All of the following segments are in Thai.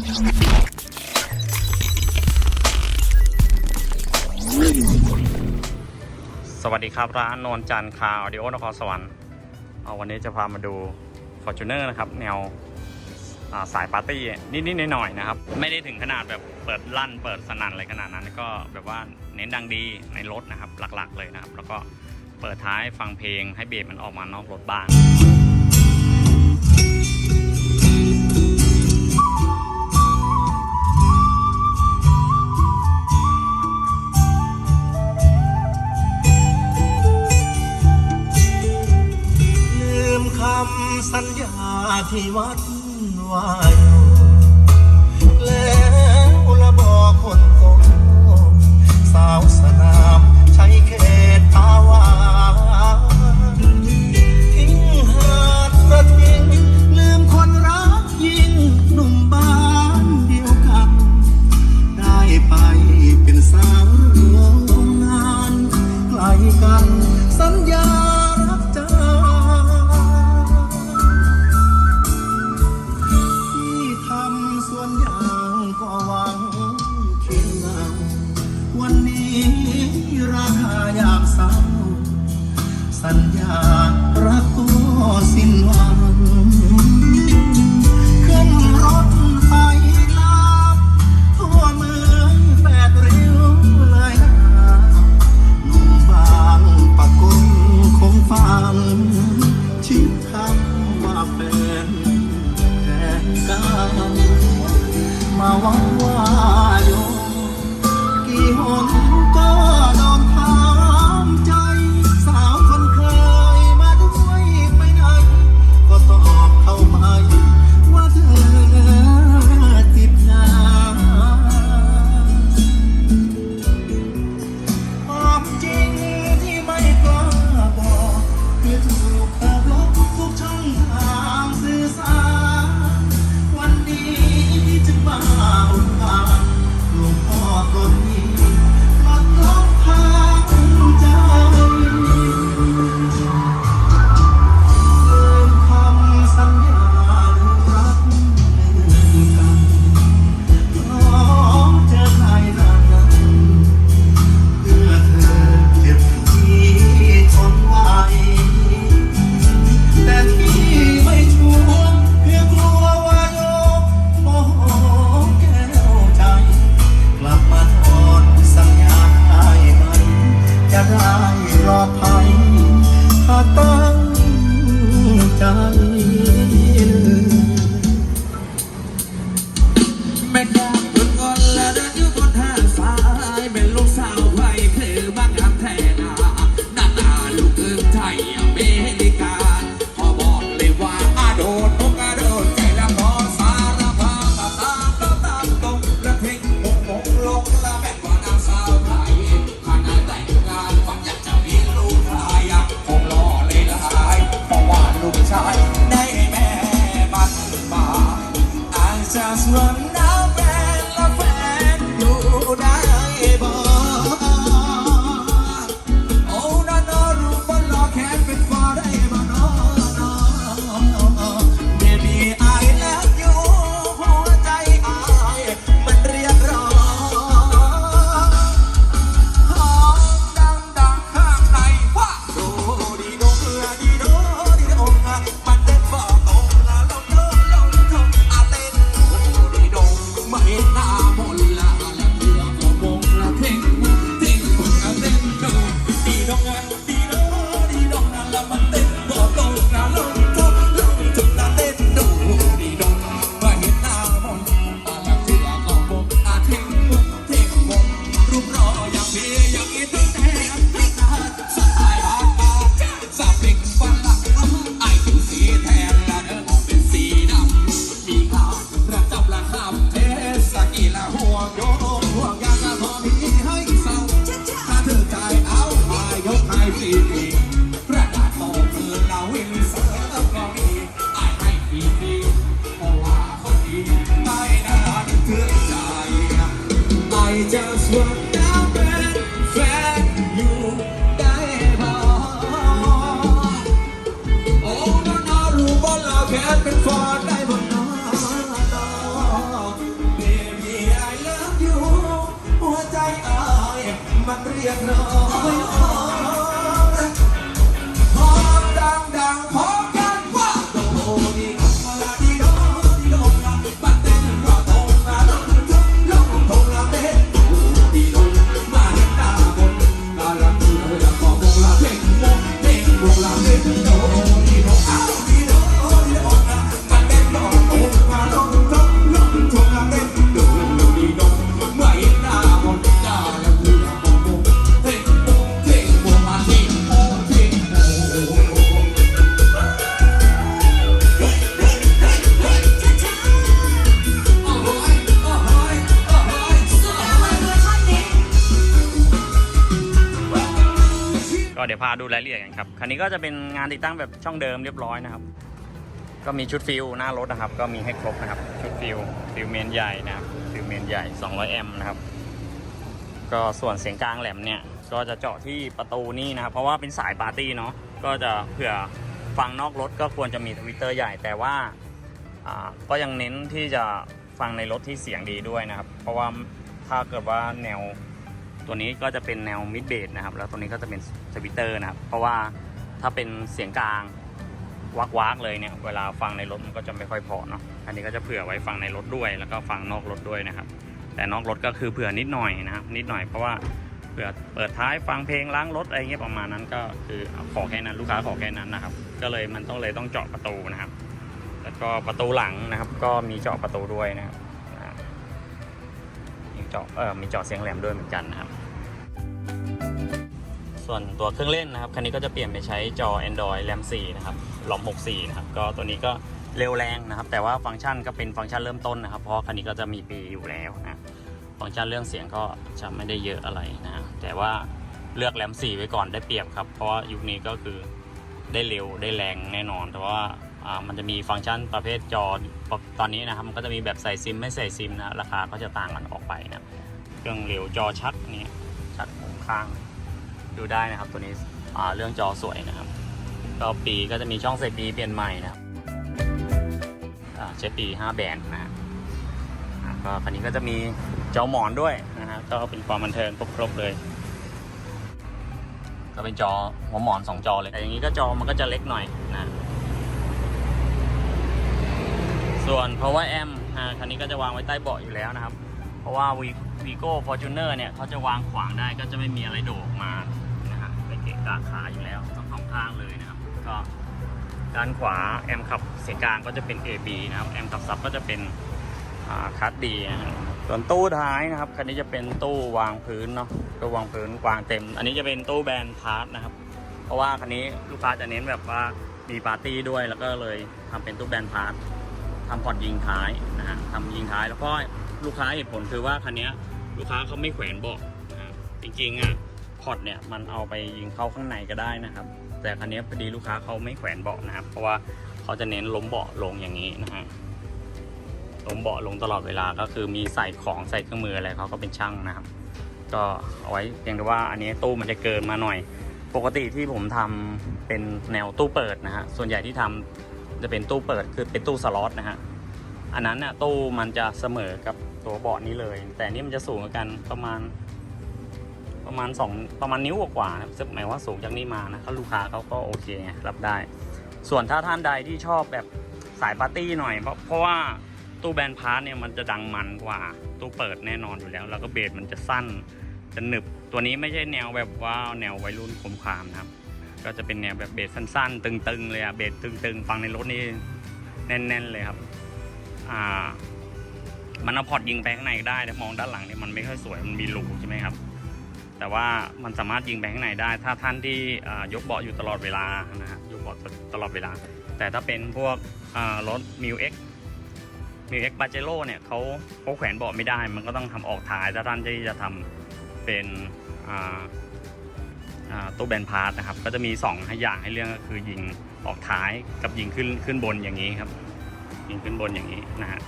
สวัสดีครับ ร้านนนจันคาออดิโอนครสวรรค์เอาวันนี้จะพามาดู f o r t u n e r นะครับ แนวสายปาร์ตี้ นิดๆหน่อยๆนะครับ ไม่ได้ถึงขนาดแบบเปิดลั่น เปิดสนั่นอะไรขนาดนั้น ก็แบบว่าเน้นดังดีในรถนะครับ หลักๆเลยนะครับ แล้วก็เปิดท้ายฟังเพลงให้เบสมันออกมานอกรถบ้างำสัญญาที่วัดวาย แค่เป็นฟอได้บนนอเบบี้ I love you หัวใจอายมันเรียกร้อง พาดูรายละเอียดกันครับ คันนี้ก็จะเป็นงานติดตั้งแบบช่องเดิมเรียบร้อยนะครับ ก็มีชุดฟิลหน้ารถนะครับ ก็มีให้ครบนะครับ ชุดฟิลฟิลเมนใหญ่นะครับ ฟิลเมนใหญ่ 200 แอมป์นะครับ ก็ส่วนเสียงกลางแหลมเนี่ย ก็จะเจาะที่ประตูนี่นะครับ เพราะว่าเป็นสายปาร์ตี้เนาะ ก็จะเผื่อฟังนอกรถก็ควรจะมีทวิตเตอร์ใหญ่ แต่ว่าอ่าก็ยังเน้นที่จะฟังในรถที่เสียงดีด้วยนะครับ เพราะว่าถ้าเกิดว่าแนว ตัวนี้ก็จะเป็นแนวมิดเบสนะครับ แล้วตัวนี้ก็จะเป็นสวิตเตอร์นะครับ เพราะว่าถ้าเป็นเสียงกลางวักวักๆเลยเนี่ย เวลาฟังในรถมันก็จะไม่ค่อยพอเนาะ อันนี้ก็จะเผื่อไว้ฟังในรถด้วย แล้วก็ฟังนอกรถด้วยนะครับ แต่นอกรถก็คือเผื่อนิดหน่อยนะครับ นิดหน่อยเพราะว่าเผื่อเปิดท้ายฟังเพลงล้างรถอะไรเงี้ยประมาณนั้นก็คือขอแค่นั้นลูกค้าขอแค่นั้นนะครับ ก็เลยมันต้องเลยต้องเจาะประตูนะครับ แล้วก็ประตูหลังนะครับ ก็มีเจาะประตูด้วยนะครับมีเจาะเออมีเจาะเสียงแหลมด้วยเหมือนกันนะครับ ส่วนตัวเครื่องเล่นนะครับ คันนี้ก็จะเปลี่ยนไปใช้จอ Android RAM 4นะครับลอม 64 นะครับ ก็ตัวนี้ก็เร็วแรงนะครับ แต่ว่าฟังก์ชันก็เป็นฟังก์ชันเริ่มต้นนะครับ เพราะคันนี้ก็จะมีปีอยู่แล้วนะ ฟังก์ชันเรื่องเสียงก็จะไม่ได้เยอะอะไรนะ แต่ว่าเลือกแรม4ไว้ก่อนได้เปรียบครับ เพราะว่ายุคนี้ก็คือได้เร็วได้แรงแน่นอน แต่ว่ามันจะมีฟังก์ชันประเภทจอตอนนี้นะครับ มันก็จะมีแบบใส่ซิมไม่ใส่ซิมนะ ราคาก็จะต่างกันออกไปนะ เครื่องเร็วจอชัด ข้าง ดูได้นะครับตัวนี้เรื่องจอสวยนะครับก็ปีก็จะมีช่องใส่ปีเปลี่ยนใหม่นะครับใช้ปี 5 แบนนะฮะก็คันนี้ก็จะมีจอหมอนด้วยนะฮะก็เป็นความบันเทิงครบๆเลย ก็เป็นจอหัวหมอน 2 จอเลย แต่อย่างนี้ก็จอมันก็จะเล็กหน่อยนะส่วน power amp อ่าคันนี้ก็จะวางไว้ใต้เบาะอยู่แล้วนะครับ เพราะว่า Vigo Fortuner เนี่ยเขาจะวางขวางได้ก็จะไม่มีอะไรโดดออกมานะฮะไปเกะกะขาอยู่แล้วทั้งสองข้างเลยนะครับ ก็ด้านขวาแอมขับเสียงกลางก็จะเป็น AB นะครับแอมขับซับก็จะเป็นคัสดีนะฮะส่วนตู้ท้ายนะครับคันนี้จะเป็นตู้วางพื้นเนาะตู้วางพื้นวางเต็ม อันนี้จะเป็นตู้แบรนด์พาร์ทนะครับ เพราะว่าคันนี้ลูกค้าจะเน้นแบบว่ามีปาร์ตี้ด้วยแล้วก็เลยทำเป็นตู้แบรนด์พาร์ททำพอร์ตยิงท้ายนะฮะทำยิงท้ายแล้วก็ ลูกค้าเหตุผลคือว่าคันนี้ลูกค้าเขาไม่แขวนเบาะนะฮะจริงๆอะพอร์ตเนี่ยมันเอาไปยิงเข้าข้างในก็ได้นะครับ แต่คันนี้พอดีลูกค้าเขาไม่แขวนเบาะนะครับ เพราะว่าเขาจะเน้นล้มเบาะลงอย่างนี้นะฮะล้มเบาะลงตลอดเวลาก็คือมีใส่ของใส่เครื่องมืออะไรเขาก็เป็นช่างนะครับ ก็เอาไว้เพียงแต่ว่าอันนี้ตู้มันจะเกินมาหน่อย ปกติที่ผมทำเป็นแนวตู้เปิดนะฮะส่วนใหญ่ที่ทำจะเป็นตู้เปิดคือเป็นตู้สล็อตนะฮะอันนั้นน่ะตู้มันจะเสมอกับ ตัวเบาะนี้เลย แต่นี่มันจะสูงกันประมาณ ประมาณสองประมาณนิ้วกว่าๆนะซึ่งหมายว่าสูงจากนี้มานะถ้าลูกค้าเขาก็โอเคไงรับได้ ส่วนถ้าท่านใดที่ชอบแบบสายปาร์ตี้หน่อยเพราะเพราะว่าตู้แบนพาร์ทเนี่ยมันจะดังมันกว่า ตู้เปิดแน่นอนอยู่แล้ว แล้วก็เบสมันจะสั้นจะหนึบตัวนี้ไม่ใช่แนวแบบว่าแนววัยรุ่นคมคามนะครับ ก็จะเป็นแนวแบบเบสสั้น ๆ ตึงๆเลยอะเบสตึงๆ ฟังในรถนี่แน่น ๆ เลยครับ อ่า มันเอาพอร์ตยิงไปข้างในได้แต่มองด้านหลังเนี่ยมันไม่ค่อยสวยมันมีรูใช่ไหมครับ แต่ว่ามันสามารถยิงไปข้างในได้ ถ้าท่านที่ยกเบาะอยู่ตลอดเวลานะฮะยกเบาะตลอดเวลา แต่ถ้าเป็นพวกรถมิวเอ็กมิวเอ็กบาเจโร่เนี่ยเขาเขาแขวนเบาะไม่ได้ มันก็ต้องทำออกท้ายถ้าท่านที่จะทำเป็นตู้แบนพาร์ทนะครับ ก็จะมี2ให้อย่างให้เรื่องก็คือยิงออกท้ายกับยิงขึ้นขึ้นบนอย่างนี้ครับ ยิงขึ้นบนอย่างนี้นะฮะ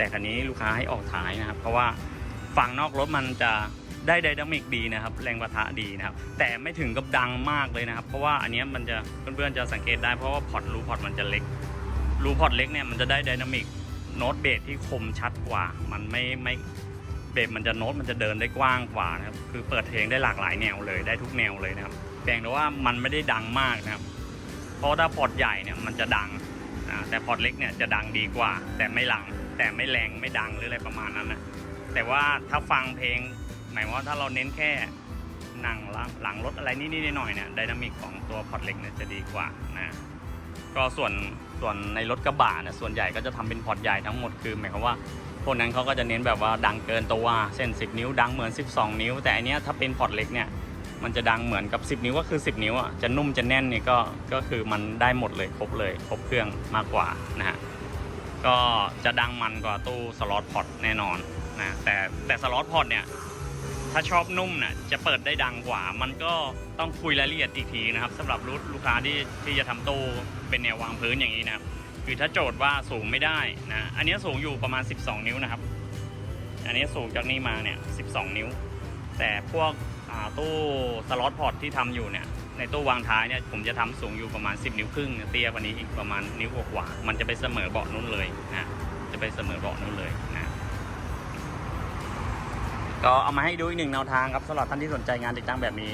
แต่คันนี้ลูกค้าให้ออกท้ายนะครับ เพราะว่าฝั่งนอกรถมันจะได้ไดนามิกดีนะครับ แรงประทะดีนะครับ แต่ไม่ถึงกับดังมากเลยนะครับ เพราะว่าอันนี้มันจะเพื่อนๆจะสังเกตได้เพราะว่าพอร์ตรูพอร์ตมันจะเล็กรูพอร์ตเล็กเนี่ยมันจะได้ไดนามิกโน้ตเบสที่คมชัดกว่า มันไม่ไม่เบสมันจะโน้ตมันจะเดินได้กว้างกว่านะครับ คือเปิดเพลงได้หลากหลายแนวเลยได้ทุกแนวเลยนะครับเพียงแต่ว่ามันไม่ได้ดังมากนะครับ เพราะถ้าพอร์ตใหญ่เนี่ยมันจะดังอ่าแต่พอร์ตเล็กเนี่ยจะดังดีกว่า แต่ไม่หลัง แต่ไม่แรงไม่ดังหรืออะไรประมาณนั้นนะแต่ว่าถ้าฟังเพลง หมายว่าถ้าเราเน้นแค่นั่งหลังหลังรถอะไรนิดๆหน่อยๆเนี่ยไดนามิกของตัวพอร์ตเล็กเนี่ยจะดีกว่านะก็ส่วนส่วนในรถกระบะเนี่ยส่วนใหญ่ก็จะทำเป็นพอร์ตใหญ่ทั้งหมดคือหมายความว่าพวกนั้นเขาก็จะเน้นแบบว่าดังเกินตัวเช่น 10 นิ้ว ดังเหมือน 12 นิ้ว แต่อันนี้ถ้าเป็นพอร์ตเล็กเนี่ยมันจะดังเหมือนกับ 10 นิ้วก็คือ 10 นิ้วอะจะนุ่มจะแน่นนี่ก็ก็คือมันได้หมดเลยครบเลยครบเครื่องมากกว่านะฮะ ก็จะดังมันกว่าตู้สล็อตพอร์ตแน่นอนนะแต่แต่สล็อตพอร์ตเนี่ย ถ้าชอบนุ่มน่ะจะเปิดได้ดังกว่า มันก็ต้องคุยรายละเอียดอีกทีนะครับสำหรับลูกลูกค้าที่ที่จะทำตู้เป็นแนววางพื้นอย่างนี้นะคือถ้าโจทย์ว่าสูงไม่ได้นะอันนี้สูงอยู่ประมาณ 12 นิ้วนะครับ อันนี้สูงจากนี้มาเนี่ย 12 นิ้ว แต่พวกตู้สล็อตพอร์ตที่ทำอยู่เนี่ย ในตู้วางท้ายเนี่ยผมจะทำสูงอยู่ประมาณ 10 นิ้วครึ่งเตี้ยกว่านี้อีกประมาณนิ้วกว่าๆมันจะไปเสมอเบาะนู้นเลยนะจะไปเสมอเบาะนู้นเลยนะก็เอามาให้ดูอีกหนึ่งแนวทางครับสำหรับท่านที่สนใจงานติดตั้งแบบนี้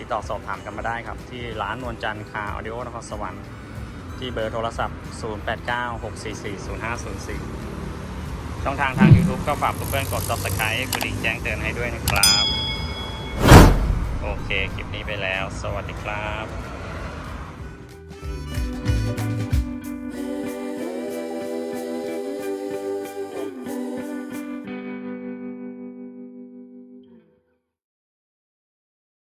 ติดต่อสอบถามกันมาได้ครับ ที่ร้านนวลจันทร์คาออดิโอนครสวรรค์ที่เบอร์โทรศัพท์ 0896440504 ช่องทางทาง YouTube ก็ฝากเพื่อนๆกด subscribe กดดิ่งแจ้งเตือนให้ด้วยนะครับ โอเค คลิปนี้ไปแล้ว สวัสดีครับ